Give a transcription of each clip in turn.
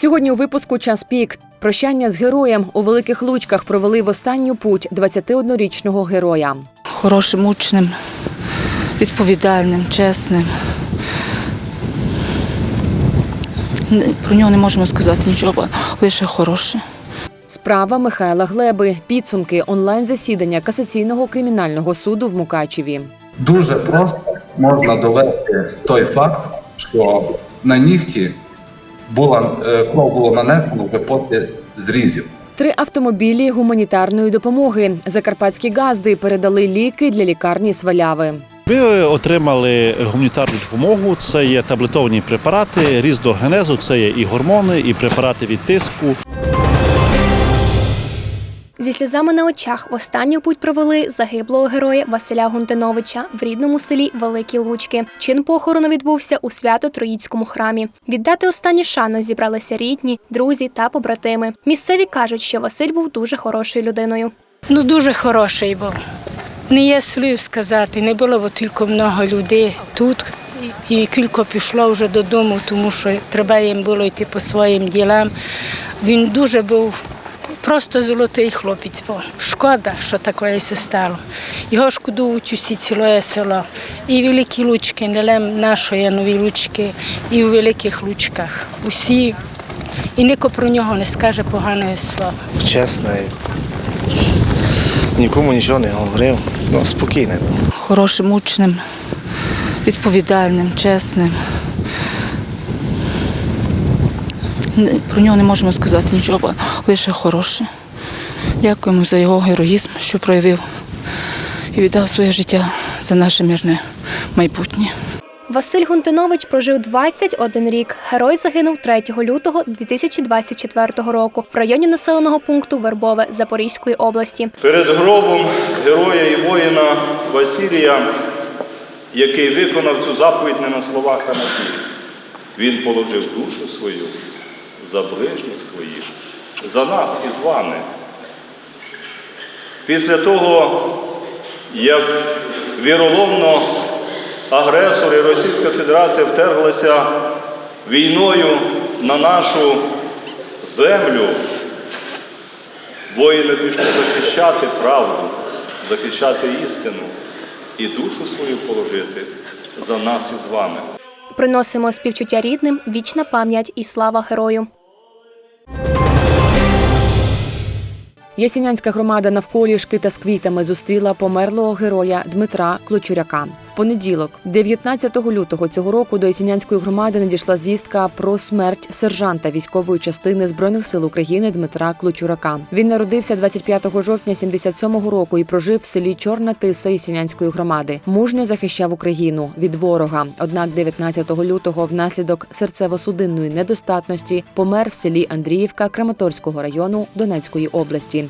Сьогодні у випуску час пік. Прощання з героєм у великих лучках провели в останню путь 21-річного героя. хорошим учнем, відповідальним, чесним. Не- Про нього не можемо сказати нічого, лише хороше. Справа Михайла Глеби. Підсумки онлайн засідання касаційного кримінального суду в Мукачеві. Дуже просто можна довести той факт, що на нігті була е, кров було нанесено вже після зрізів. Три автомобілі гуманітарної допомоги. Закарпатські газди передали ліки для лікарні Сваляви. Ми отримали гуманітарну допомогу. Це є таблетовані препарати різного генезу, це є і гормони, і препарати від тиску. Зі сльозами на очах в останню путь провели загиблого героя Василя Гунтиновича в рідному селі Великі Лучки. Чин похорону відбувся у свято-троїцькому храмі. Віддати останню шану зібралися рідні, друзі та побратими. Місцеві кажуть, що Василь був дуже хорошою людиною. Ну, дуже хороший був. Не є слів сказати, не було бо тільки много людей тут. І кілько пішло вже додому, тому що треба їм було йти по своїм ділам. Він дуже був просто золотий хлопець був. Шкода, що таке се стало. Його шкодують усі ціле село. І великі лучки, не лем нашої нові лучки, і у великих лучках. Усі, і ніхто про нього не скаже погане слово. чесний, нікому нічого не говорив, ну, спокійний. Хорошим учнем, відповідальним, чесним. Не- Про нього не можемо сказати нічого, лише хороше. Дякуємо за його героїзм, що проявив і віддав своє життя за наше мирне майбутнє. Василь Гунтинович прожив 21 рік. Герой загинув 3 лютого 2024 року в районі населеного пункту Вербове Запорізької області. перед гробом героя і воїна Василія, який виконав цю заповідь не на словах, а на ділі. Він положив душу свою за ближніх своїх, за нас із вами. Після того, як віроломно агресор і Російська Федерація втерглася війною на нашу землю, Воїни пішли захищати правду, захищати істину і душу свою положити за нас із вами. Приносимо співчуття рідним, вічна пам'ять і слава герою. Ясінянська громада навколішки та з квітами зустріла померлого героя Дмитра Клочуряка. В понеділок, 19 лютого цього року, до Ясінянської громади надійшла звістка про смерть сержанта військової частини збройних сил України Дмитра Клочурака. Він народився 25 жовтня 77-го року і прожив в селі Чорна Тиса Ясінянської громади. Мужньо захищав Україну від ворога. Однак 19 лютого, внаслідок серцево-судинної недостатності, помер в селі Андріївка Краматорського району Донецької області.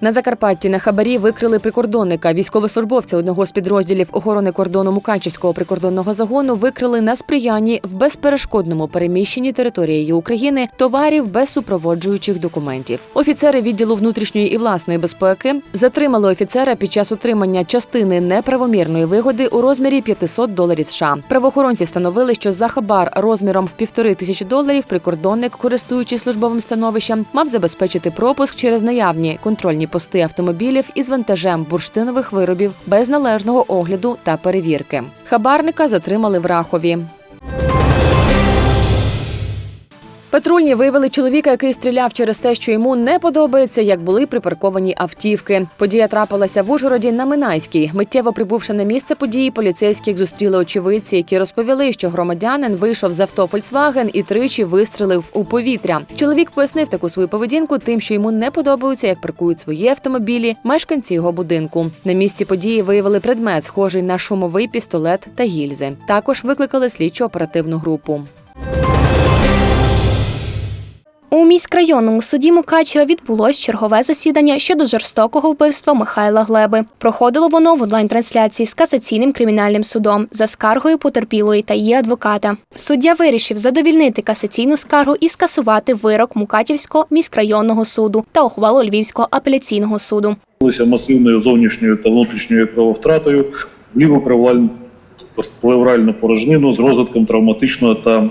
На Закарпатті на хабарі викрили прикордонника. Військовослужбовця одного з підрозділів охорони кордону Мукачівського прикордонного загону викрили на сприянні в безперешкодному переміщенні територією України товарів без супроводжуючих документів. Офіцери відділу внутрішньої і власної безпеки затримали офіцера під час отримання частини неправомірної вигоди у розмірі 500 доларів США. Правоохоронці встановили, що за хабар розміром в півтори тисячі доларів прикордонник, користуючись службовим становищем, мав забезпечити пропуск через наявні контрольні пости автомобілів із вантажем бурштинових виробів без належного огляду та перевірки. Хабарника затримали в Рахові. Патрульні виявили чоловіка, який стріляв через те, що йому не подобається, як були припарковані автівки. Подія трапилася в Ужгороді на Минайській. Миттєво прибувши на місце події, поліцейських зустріли очевидці, які розповіли, що громадянин вийшов з авто Фольксваген і тричі вистрелив у повітря. Чоловік пояснив таку свою поведінку, тим, що йому не подобається, як паркують свої автомобілі мешканці його будинку. На місці події виявили предмет, схожий на шумовий пістолет та гільзи. Також викликали слідчо оперативну групу. У міськрайонному суді Мукачева відбулось чергове засідання щодо жорстокого вбивства Михайла Глеби. Проходило воно в онлайн-трансляції з касаційним кримінальним судом за скаргою потерпілої та її адвоката. Суддя вирішив задовільнити касаційну скаргу і скасувати вирок Мукачівського міськрайонного суду та ухвалу Львівського апеляційного суду. Масивною зовнішньою та внутрішньою крововтратою в лівопривальному плевральну порожнину з розвитком травматичного та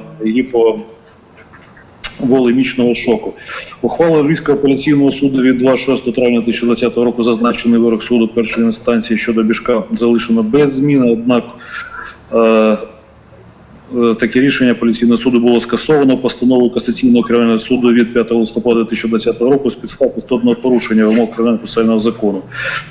гіповолемічного шоку. Ухвала Львівського апеляційного суду від 26 травня 2020 року зазначений вирок суду першої інстанції щодо Бішка залишено без змін, однак е, Таке рішення апеляційного суду було скасовано постановою касаційного кримінального суду від 5 листопада 2020 року з підстав істотного порушення вимог кримінального процесуального закону.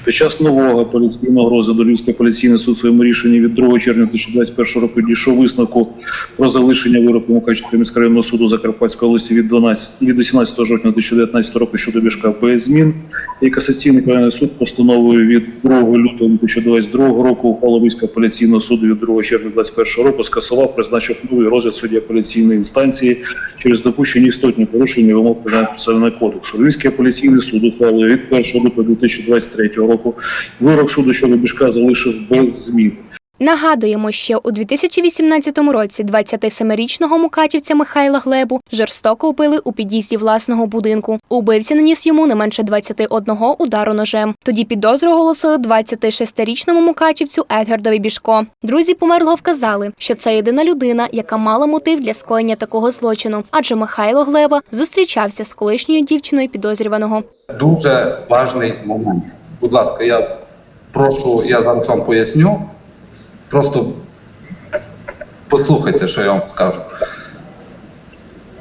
Під час нового апеляційного розгляду Львівський апеляційний суд в своєму рішенні від 2 червня 2021 року дійшов висновку про залишення вироку Мукачівського міськрайонного суду Закарпатської області від 12 від 18 жовтня 2019 року щодо Бішка без змін. І касаційний кримінальний суд постановою від 2 лютого 2022 року ухвалу апеляційного суду від 2 червня 2021 року скасував, призначив новий розгляд судді апеляційної інстанції через допущені істотні порушення вимог Кримінального кодексу. Львівський апеляційний суд ухвалив від 1 лютого 2023 року вирок суду щодо Бішка залишив без змін. Нагадуємо, що у 2018 році 27-річного мукачівця Михайла Глебу жорстоко вбили у під'їзді власного будинку. Убивця наніс йому не менше 21 удару ножем. Тоді підозру оголосили 26-річному мукачівцю Едгардові Бішко. Друзі померлого вказали, що це єдина людина, яка мала мотив для скоєння такого злочину, адже Михайло Глеба зустрічався з колишньою дівчиною підозрюваного. Дуже важний момент. Будь ласка, я прошу, я зараз вам поясню. Просто послухайте, що я вам скажу.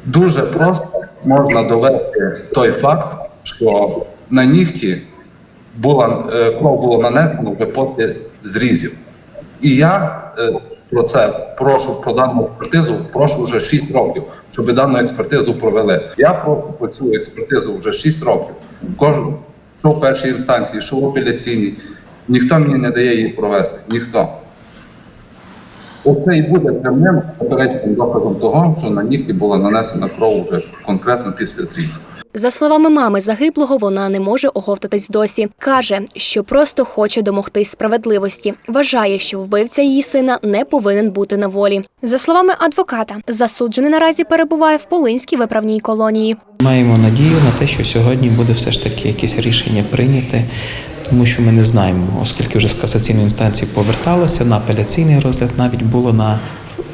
Дуже просто можна довести той факт, що на нігті була, е, кров було нанесено вже після зрізів. І я е, про це прошу про дану експертизу, прошу вже 6 років, щоб дану експертизу провели. Я прошу про цю експертизу вже 6 років. Кожен, що в першій інстанції, що в апеляційній, ніхто мені не дає її провести. Ніхто. Оце і буде прямим попереднім доказом того, що на нігті була нанесена кров вже конкретно після зрізу. За словами мами загиблого, вона не може оговтатись досі. Каже, що просто хоче домогтись справедливості. Вважає, що вбивця її сина не повинен бути на волі. За словами адвоката, засуджений наразі перебуває в Полинській виправній колонії. Маємо надію на те, що сьогодні буде все ж таки якесь рішення прийняте, тому що ми не знаємо, оскільки вже з касаційної інстанції поверталося на апеляційний розгляд, навіть було на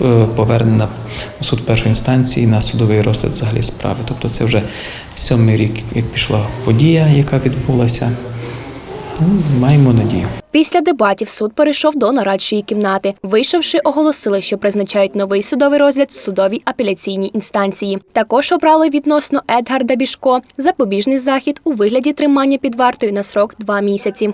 е, повернено у суд першої інстанції на судовий розгляд взагалі справи. Тобто це вже сьомий рік, як пішла подія, яка відбулася. Ну, маємо надію. Після дебатів суд перейшов до нарадчої кімнати. Вийшовши, оголосили, що призначають новий судовий розгляд в судовій апеляційній інстанції. Також обрали відносно Едгарда Бішко запобіжний захід у вигляді тримання під вартою на срок два місяці.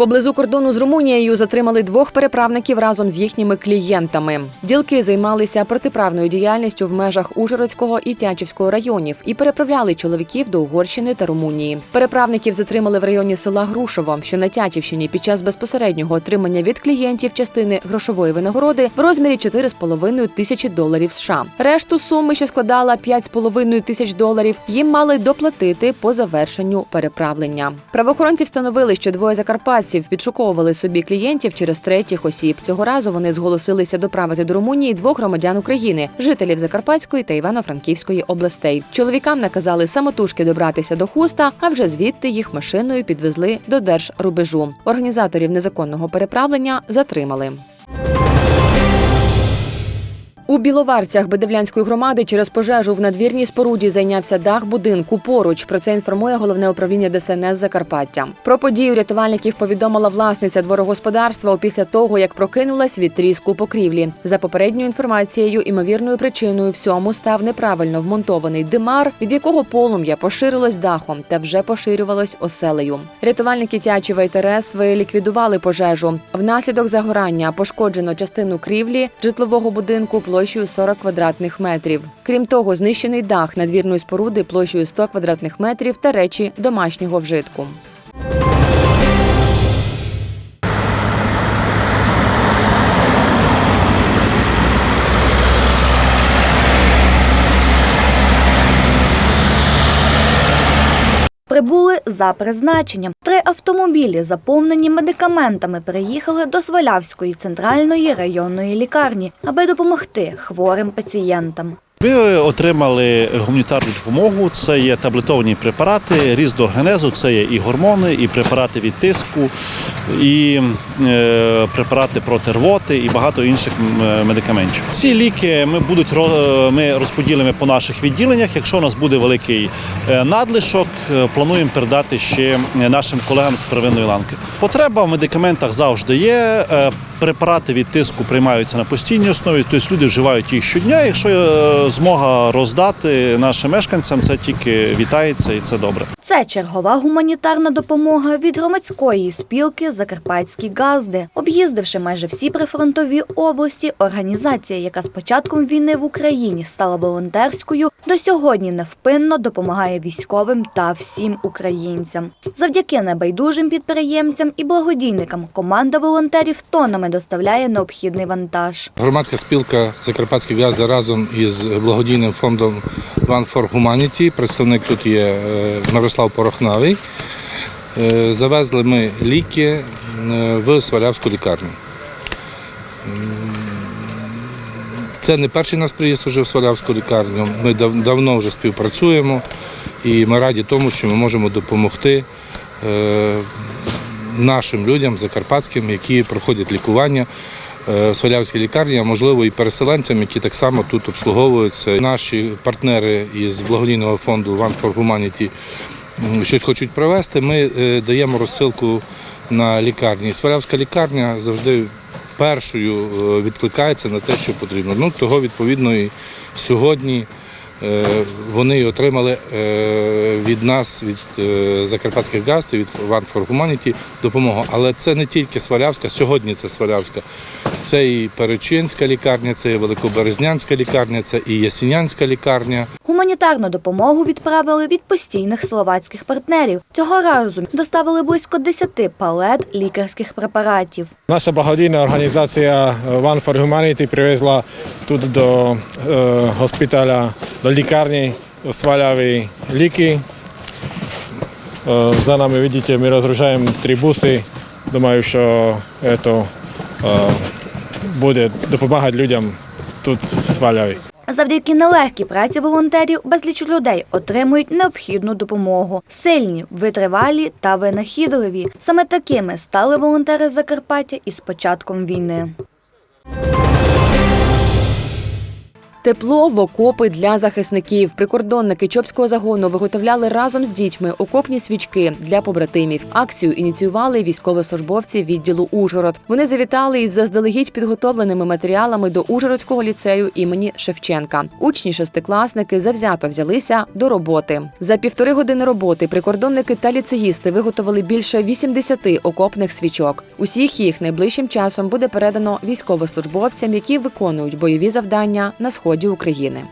Поблизу кордону з Румунією затримали двох переправників разом з їхніми клієнтами. Ділки займалися протиправною діяльністю в межах Ужгородського і Тячівського районів і переправляли чоловіків до Угорщини та Румунії. Переправників затримали в районі села Грушово, що на Тячівщині під час безпосереднього отримання від клієнтів частини грошової винагороди в розмірі 4,5 тисячі доларів США. Решту суми, що складала 5,5 тисяч доларів, їм мали доплатити по завершенню переправлення. Правоохоронці встановили, що двоє закарпатців підшуковували собі клієнтів через третіх осіб. Цього разу вони зголосилися доправити до Румунії двох громадян України, жителів Закарпатської та Івано-Франківської областей. Чоловікам наказали самотужки добратися до хуста, а вже звідти їх машиною підвезли до держрубежу. Організаторів незаконного переправлення затримали. У Біловарцях Бедевлянської громади через пожежу в надвірній споруді зайнявся дах будинку поруч. Про це інформує головне управління ДСНС Закарпаття. Про подію рятувальників повідомила власниця дворогосподарства після того, як прокинулась від тріску покрівлі. За попередньою інформацією, імовірною причиною всьому став неправильно вмонтований димар, від якого полум'я поширилось дахом та вже поширювалось оселею. Рятувальники Тячева і Тересви ліквідували пожежу. Внаслідок загорання пошкоджено частину крівлі житлового будинку площею 40 квадратних метрів. Крім того, знищений дах надвірної споруди площею 100 квадратних метрів та речі домашнього вжитку. Прибули за призначенням. Три автомобілі, заповнені медикаментами, приїхали до Свалявської центральної районної лікарні, аби допомогти хворим пацієнтам. Ми отримали гуманітарну допомогу. Це є таблетовані препарати, різдогенезу, це є і гормони, і препарати від тиску, і е, препарати проти рвоти, і багато інших е, медикаментів. Ці ліки ми будуть ро- ми розподілимо по наших відділеннях. Якщо у нас буде великий е, надлишок, е, плануємо передати ще нашим колегам з первинної ланки. Потреба в медикаментах завжди є. Е, Препарати від тиску приймаються на постійній основі, тобто люди вживають їх щодня. Якщо змога роздати нашим мешканцям, це тільки вітається і це добре. Це чергова гуманітарна допомога від громадської спілки Закарпатські газди. Об'їздивши майже всі прифронтові області, організація, яка з початком війни в Україні стала волонтерською, до сьогодні невпинно допомагає військовим та всім українцям. Завдяки небайдужим підприємцям і благодійникам команда волонтерів тонами доставляє необхідний вантаж. Громадська спілка Закарпатські газди разом із благодійним фондом One for Humanity, представник тут є е, Мирослав Порохнавий. Е, Завезли ми ліки е, в Свалявську лікарню. Це не перший наш приїзд уже в Свалявську лікарню. Ми дав- давно вже співпрацюємо і ми раді тому, що ми можемо допомогти е, нашим людям, закарпатським, які проходять лікування е, в Свалявській лікарні, а можливо і переселенцям, які так само тут обслуговуються. Наші партнери із благодійного фонду One for Humanity щось хочуть привезти, Ми е, даємо розсилку на лікарні. Свалявська лікарня завжди першою е, відкликається на те, що потрібно. Ну, того відповідно і сьогодні. Е, Вони отримали е, від нас, від е, закарпатських газдів, від One for Humanity допомогу. Але це не тільки Свалявська, сьогодні це Свалявська. Це і Перечинська лікарня, це і Великоберезнянська лікарня, це і Ясінянська лікарня. Гуманітарну допомогу відправили від постійних словацьких партнерів. Цього разу доставили близько 10 палет лікарських препаратів. Наша благодійна організація One for Humanity привезла тут до е, госпіталя, до лікарні сваляві ліки. Е, за нами бачите, ми розгружаємо три буси. Думаю, що це буде допомагати людям тут Сваляві. Завдяки нелегкій праці волонтерів безліч людей отримують необхідну допомогу. Сильні, витривалі та винахідливі. Саме такими стали волонтери Закарпаття із початком війни. Тепло в окопи для захисників. Прикордонники Чопського загону виготовляли разом з дітьми окопні свічки для побратимів. Акцію ініціювали військовослужбовці відділу Ужгород. Вони завітали із заздалегідь підготовленими матеріалами до Ужгородського ліцею імені Шевченка. Учні шестикласники завзято взялися до роботи. За півтори години роботи прикордонники та ліцеїсти виготовили більше 80 окопних свічок. Усіх їх найближчим часом буде передано військовослужбовцям, які виконують бойові завдання на сході України.